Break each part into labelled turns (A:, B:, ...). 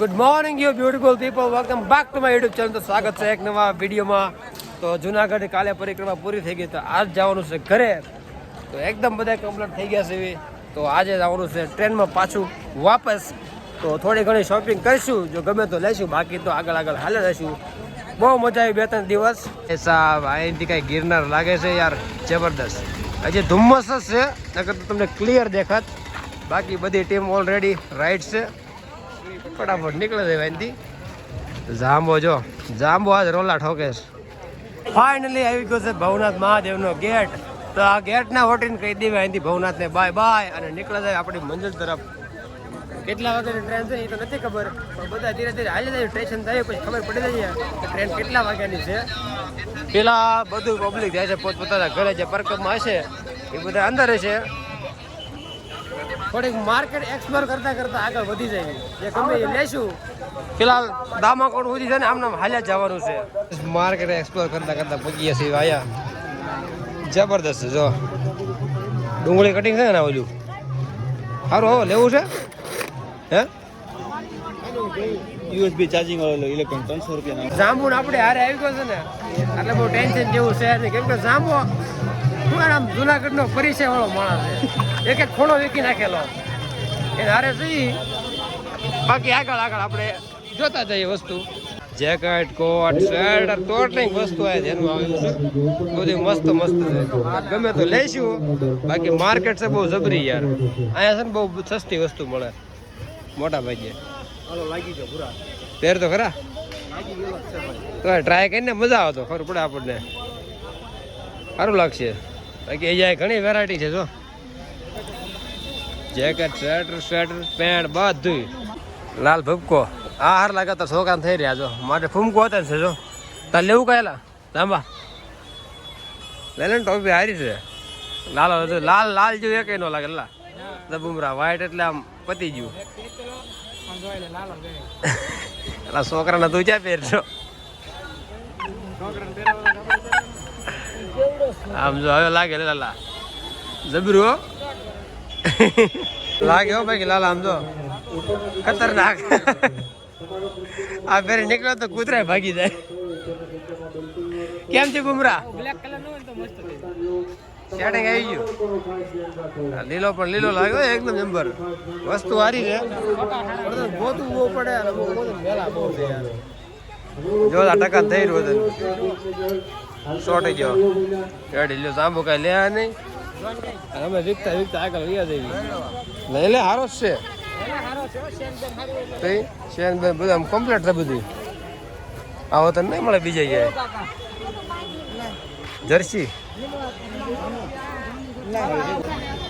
A: Good morning you beautiful people welcome back to my YouTube channel તો સ્વાગત છે એક નવા વિડીયોમાં. તો જુનાગઢ કાલે પરિક્રમા પૂરી થઈ ગઈ તો આજ જવાનું છે ઘરે. તો એકદમ બધા કમ્પ્લીટ થઈ ગયા છે એવી. તો આજે જવાનું છે ટ્રેનમાં પાછું વાપસ. તો થોડી ઘણી શોપિંગ કરીશું. જો ગમે તો લઈશું. બાકી તો આગળ આગળ હાલે રહીશું. બહુ મજા આવી બે ત્રણ દિવસ. એ સાહેબ અહીંથી કાંઈ ગિરનાર લાગે છે યાર. જબરદસ્ત. હજી ધુમ્મસ જ છે. નકર તો તમને ક્લિયર દેખાત. બાકી બધી ટીમ ઓલરેડી રાઈટ છે. ફટાફટ નીકળે છે અહીંથી જાંબો જો, જાંબો આજ રોલા ઠોકે ફાઇનલી આવી ગયો છે ભવનાથ મહાદેવનો ગેટ. તો આ ગેટના હોટીન કહી દેવાય અહીંથી ભવનાથને બાય બાય અને નીકળે જાય આપણી મંજિલ તરફ. કેટલા વાગ્યાની ટ્રેન છે એ તો નથી ખબર, પણ બધા ધીરે ધીરે હાલી જાય સ્ટેશન થાય પછી ખબર પડી જાય કે ટ્રેન કેટલા વાગ્યાની છે. પેલા બધું પબ્લિક જાય છે, પોતપોતાના ઘરે જે પરકબમાં હશે, એ બધા અંદર છે થોડીક માર્કેટ એક્સપ્લોર કરતા કરતા આગળ વધી જાય. જે ગમે એ લેશું. ફિલહાલ દામાકોડ સુધી છે ને આમને આમ હાલ્યા જ જવાનું છે. માર્કેટ એક્સપ્લોર કરતા કરતા પગીએ છીએ આયા જબરદસ્ત જો. ડુંગળી કટિંગ છે ને ઓલું સારું હો લેવું છે? હે?
B: યુએસબી ચાર્જિંગ વાળો ઇલેક્ટ્રોન ત્રણસો રૂપિયા
A: જાંબુ આપણે હારે આવી ગયો છે ને એટલે બહુ ટેન્શન જેવું છે નહીં. કેમ કે જાંબુ શું આમ જુનાગઢનો પરિચય વાળો માણસ છે. એક એક ખૂણો વીકી નાખેલો. એ હારે જઈ બાકી આગળ આગળ આપણે જોતા જઈએ વસ્તુ. જેકેટ કોટ સ્વેટર ટોટલિંગ વસ્તુ આ જેનું આવ્યું છે. બધી મસ્ત મસ્ત છે. ગમે તો લઈશું. બાકી માર્કેટ છે બહુ જબરી યાર. અહીંયા છે ને બહુ સસ્તી વસ્તુ મળે. મોટા ભાગે. પહેર તો ખરા? તો ટ્રાય કરીને મજા આવતો ખબર પડે આપણને. સારું લાગશે. બાકી અહીંયા ઘણી વેરાયટી છે જો. જેકેટ, સ્વેટર સ્વેટર, પેન્ટ, બધું. લાલ ભૂપકો. આ હાર લાગે તો છોકરા થઈ રહ્યા છો માટે ફૂમકો હતા છે જો. તાર લેવું કહેલા લાંબા. લઈ લે ટોપી હારી છે. લાલ લાલ લાલ જેવું એક નો લાગે, લા. બુમરા વ્હાઈટ એટલે આમ પતી ગયું. એટલે છોકરાને તું ક્યાં પહેરશો આમ જો હવે લાગે લાલા જબરું હો લાગે ભાઈ લાલા આમ જો. ખતરનાક. આ ફેરી નીકળ્યો તો કૂતરા ભાગી જાય. કેમ છે બુમરા? સેટિંગ આવી ગયું. લીલો પણ લીલો લાગ્યો એકદમ નંબર વસ્તુ સારી છે. ગોતું બહુ પડે અને મેલા બહુ છે યાર. જો આ ટકા થઈ રહ્યો છે સોટી ગયો. ગાડી લ્યો સાંભો કાંઈ લે નહીં. અમે વીકતા વીકતા આગળ લઈ જઈએ. લઈ લે હારો જ છે. શેન બેન બધું આમ કમ્પ્લીટ છે બધું. આવો તને નહીં મળે બીજા ક્યાંય. જર્સી.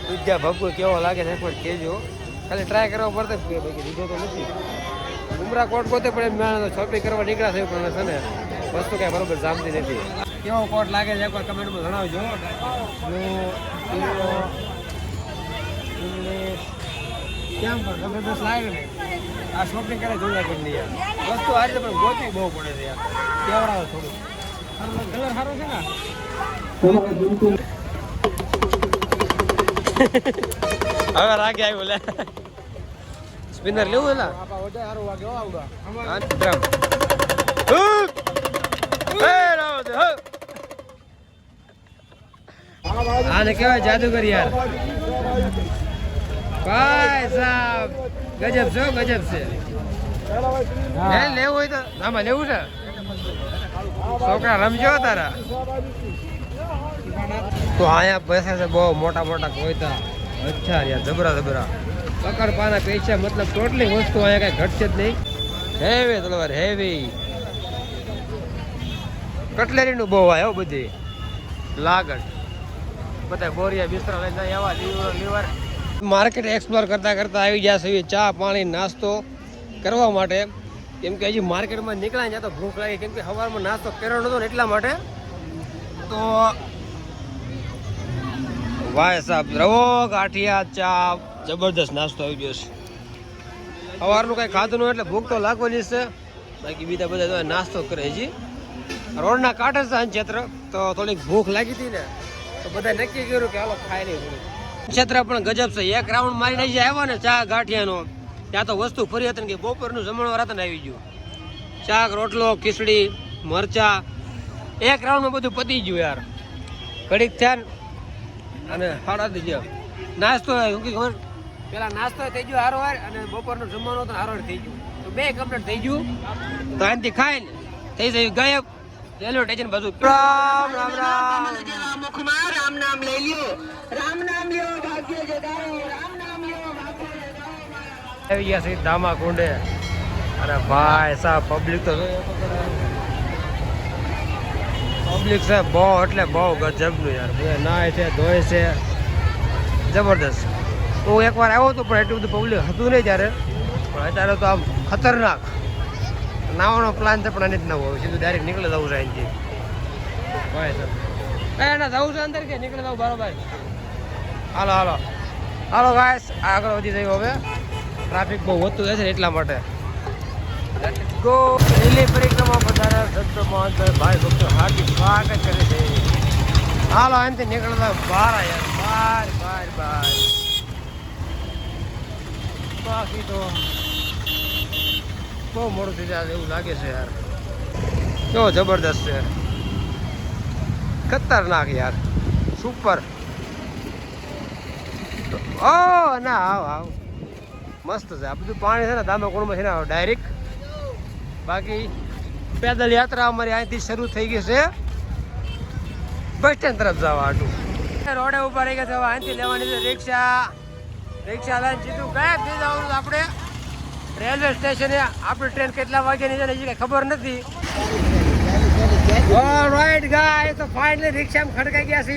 A: બીજા ભગવો કેવો લાગે છે પણ કેજો ખાલી ટ્રાય કરવા પડતો લીધો તો નથી. ઉમરા કોટ પોતે પણ મેં શોપિંગ કરવા નીકળ્યા છે પણ છે ને વસ્તુ કાંઈ બરોબર જામતી નથી. કેવો કોટ લાગે છે એકવાર કમેન્ટમાં જણાવજો. ઇંગ્લિશ કેમ પણ જબરદસ્ત લાગે ને આ શોપિંગ કરે જોયા કરી વસ્તુ આ રીતે પણ ગોતવી બહુ પડે છે કેવડાવો થોડું કલર સારો છે ને હવે રાગે આવ્યો લે સ્પિનર લેવું એલા હા, ડ્રમ. હુક! એ રાવ દે, હુક! આને કહેવાય જાદુગર યાર. ભાઈ સાહેબ ગજબ છે ગજબ છે. લેવું હોય તો આમાં લેવું છે? છોકરા રમજો તારા. તો અહીંયા બેસે છે બહુ મોટા મોટા કોયતા. અચ્છા યાર જબરા જબરા. પકડ પાના પૈસા મતલબ ટોટલી વસ્તુ અહીંયા કઈ ઘટશે જ નહીં. હેવી તલવાર હેવી કટલેરીનું બહુ આવ્યો બધી. લાગડ બધા ગોરિયા બિસ્તરા લઈને આવા લીવર લીવર. માર્કેટ એક્સપ્લોર કરતા કરતા આવી ગયા છે ચા, પાણી, નાસ્તો કરવા માટે. કેમ કે હજી માર્કેટમાં નીકળ્યા ત્યાં તો ભૂખ લાગી. કેમ કે સવારમાં નાસ્તો કર્યો નતો ને એટલા માટે. તો વાય સાહેબ, રવો, ગાંઠિયા, ચા, જબરદસ્ત નાસ્તો આવી ગયો છે. સવારનું કાંઈ ખાધું નહીં એટલે ભૂખ તો લાગવાની છે. બાકી બીજા બધા નાસ્તો કરે હજી. રોડના કાંઠે છે ક્ષેત્ર. તો થોડીક ભૂખ લાગી હતી ને. તો બધા નક્કી કર્યું કે હાલો ખાઈ નહીં ક્ષેત્ર પણ ગજબ છે. એક રાઉન્ડ મારીને જે આવ્યો ને ચા ગાંઠિયાનો. ત્યાં તો વસ્તુ ફરી હતી કે બપોરનું જમણવાર હતા ને આવી ગયું. શાક રોટલો ખીચડી મરચા. એક રાઉન્ડમાં બધું પતી ગયું યાર. ઘડીક થયા અને સાડા ગયા. નાસ્તો શું કે ખબર? પેલા નાસ્તો થઈ ગયો હારોવાર અને બપોરનું જમવાનું હતો હારો થઈ ગયું. તો બે કમ્પ્લીટ થઈ ગયું. તો આનાથી ખાઈને થઈ જાય. ગાયબ. રેલવે સ્ટેશન બાજુ. રામ રામ રામ
C: મુખમાં રામ નામ લઈ લ્યો. રામ નામ લ્યો ભાગ્ય જગાવો. રામ નામ લ્યો ભાગ્ય જગાવો
A: આવી ગયા છે ધામા કુંડે અરે ભાઈ સાહેબ પબ્લિક તો પબ્લિક છે બહુ એટલે બહુ ગજબનું યાર. બધા નાય છે ધોય છે. જબરદસ્ત. હું એકવાર આવ્યો હતો પણ એટલું બધું પબ્લિક હતું નહીં ત્યારે. પણ અત્યારે તો આમ ખતરનાક. નાવાનો પ્લાન છે પણ આને જ ના હોય. સીધું ડાયરેક્ટ નીકળી જવું છે અહીંથી. ભાઈ સર એ ના જવું છે અંદર કે નીકળે જવું બરાબર. હાલો હાલો. હાલો ગાઈસ આગળ વધી જઈએ હવે. ટ્રાફિક બહુ વધતું જાય છે ને એટલા માટે. ગો લીલી પરિક્રમા વધારે સંતો મહંત ભાઈ ભક્તો હાર્દિક સ્વાગત કરે છે. હાલો અહીંથી નીકળતા બહાર આ યાર. બહાર બહાર બહાર બાકી તો બહુ મોડું થઈ જાય એવું લાગે છે યાર. કેવો જબરદસ્ત છે. ખતરનાક યાર. સુપર ઓ ના, આવ આવ. મસ્ત છે. આ બધું પાણી છે ને દામા કોણમાં છે ને ડાયરેક્ટ બાકી પેદલ યાત્રા અમારી અહીંથી શરૂ થઈ ગઈ છે. બસ સ્ટેન્ડ તરફ જવા હાટું રોડે ઉપર રહી ગયા છે. અહીંથી લેવાની છે રિક્ષા. રિક્ષા લઈને સીધું ગયા થઈ જવાનું આપણે. રેલવે સ્ટેશને આપણી ટ્રેન કેટલા વાગ્યાની છે હજી કઈ ખબર નથી. રાઈટ ગાય તો ફાઇનલી રિક્ષામાં ખડકાઈ ગયા છે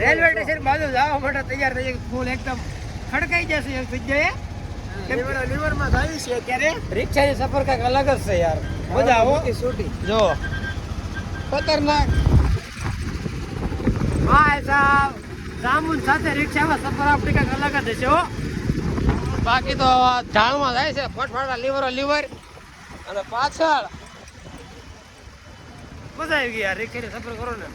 A: રેલવે સ્ટેશન બાજુ જવા માટે તૈયાર થઈ ગઈ ફૂલ એકદમ ખડકાઈ જશે જગ્યાએ.
B: લીવરમાં થાય છે અત્યારે.
A: રિક્ષાની સફર કંઈક અલગ જ છે યાર. મજા આવો. જો. ખતરનાક. હા સાહેબ જામુન સાથે રિક્ષામાં સફર આપણી કંઈક અલગ જ હશે હો. બાકી તો ઢાળમાં જાય છે ફટફાટા લીવરો લીવર. અને પાછળ. મજા આવી ગઈ યાર રિક્ષાની સફર કરો ને.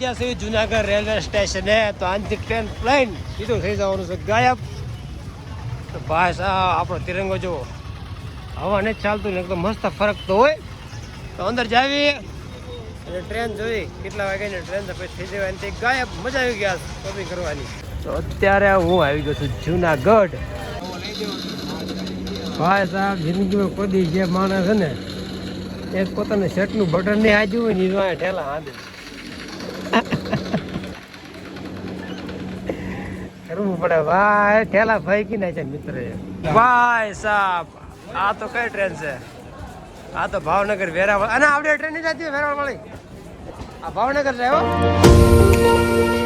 A: ગયા છે, જુનાગઢ રેલવે સ્ટેશને, તો આંતરિક ટ્રેન પ્લેન સીધું થઈ જવાનું છે, ગાયબ. તો ભાઈ આપણો તિરંગો જુઓ હવા નથી ચાલતું ને, એકદમ મસ્ત ફરક તો હોય. તો અંદર જાવી. અને ટ્રેન જોઈ કેટલા વાગ્યાની ટ્રેન તો પછી થઈ જવાની તે ગાયબ, મજા આવી ગયા શોપિંગ કરવાની. તો અત્યારે હું આવી ગયો છું જુનાગઢ. ભાઈ સાહેબ, જિંદગીમાં કોઈ જે માણસ છે ને એક પોતાને શર્ટનું બટન નહીં આજુ હોય ને એ ઠેલા હાંધે. કરવું પડે. ભાઈ, ઠેલા ભાઈ કી નાખે મિત્ર ભાઈ સાહેબ, આ તો કઈ ટ્રેન છે? આ તો ભાવનગર વેરાવળ અને આપણે ટ્રેન જતી વેરાવળ વાળી. આ ભાવનગર છે